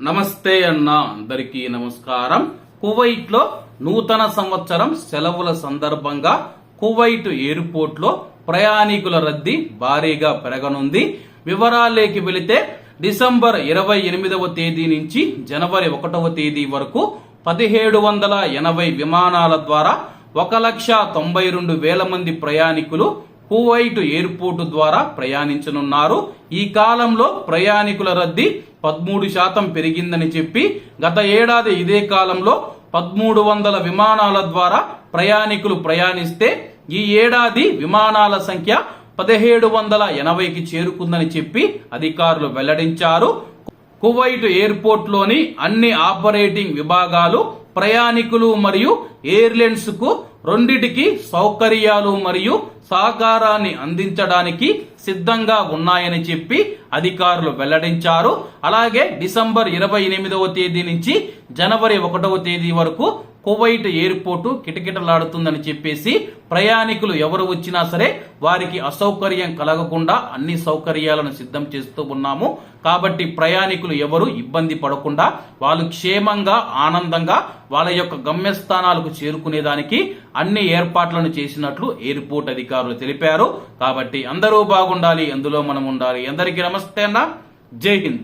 నమస్తే అన్న అందరికీ నమస్కారం. కువైట్లో నూతన సంవత్సరం సెలవుల సందర్భంగా కువైట్ ఎయిర్పోర్ట్లో ప్రయాణికుల రద్దీ భారీగా పెరగనుంది. వివరాలేకి వెళితే డిసెంబర్ ఇరవై ఎనిమిదవ తేదీ నుంచి జనవరి ఒకటవ తేదీ వరకు పదిహేడు వందల ఎనభై విమానాల ద్వారా ఒక లక్ష తొంభై రెండు వేల మంది ప్రయాణికులు కువైట్ ఎయిర్పోర్ట్ ద్వారా ప్రయాణించనున్నారు. ఈ కాలంలో ప్రయాణికుల రద్దీ పదమూడు శాతం పెరిగిందని చెప్పి గత ఏడాది ఇదే కాలంలో పదమూడు వందల విమానాల ద్వారా ప్రయాణికులు ప్రయాణిస్తే ఈ ఏడాది విమానాల సంఖ్య పదిహేడు వందల ఎనభైకి చేరుకుందని చెప్పి అధికారులు వెల్లడించారు. కువైట్ ఎయిర్పోర్ట్లోని అన్ని ఆపరేటింగ్ విభాగాలు ప్రయాణికులు మరియు ఎయిర్లైన్స్కు రెండిటికి సౌకర్యాలు మరియు సహకారాన్ని అందించడానికి సిద్ధంగా ఉన్నాయని చెప్పి అధికారులు వెల్లడించారు. అలాగే డిసెంబర్ ఇరవై ఎనిమిదవ తేదీ నుంచి జనవరి ఒకటవ తేదీ వరకు కువైట్ ఎయిర్పోర్టు కిటకిటలాడుతుందని చెప్పేసి ప్రయాణికులు ఎవరు వచ్చినా సరే వారికి అసౌకర్యం కలగకుండా అన్ని సౌకర్యాలను సిద్ధం చేస్తూ ఉన్నాము. కాబట్టి ప్రయాణికులు ఎవరు ఇబ్బంది పడకుండా వాళ్ళు క్షేమంగా ఆనందంగా వాళ్ళ యొక్క గమ్యస్థానాలకు చేరుకునేదానికి అన్ని ఏర్పాట్లను చేసినట్లు ఎయిర్పోర్ట్ అధికారులు తెలిపారు. కాబట్టి అందరూ బాగుండాలి అందులో మనం ఉండాలి. అందరికీ నమస్తే అన్న. జై హింద్.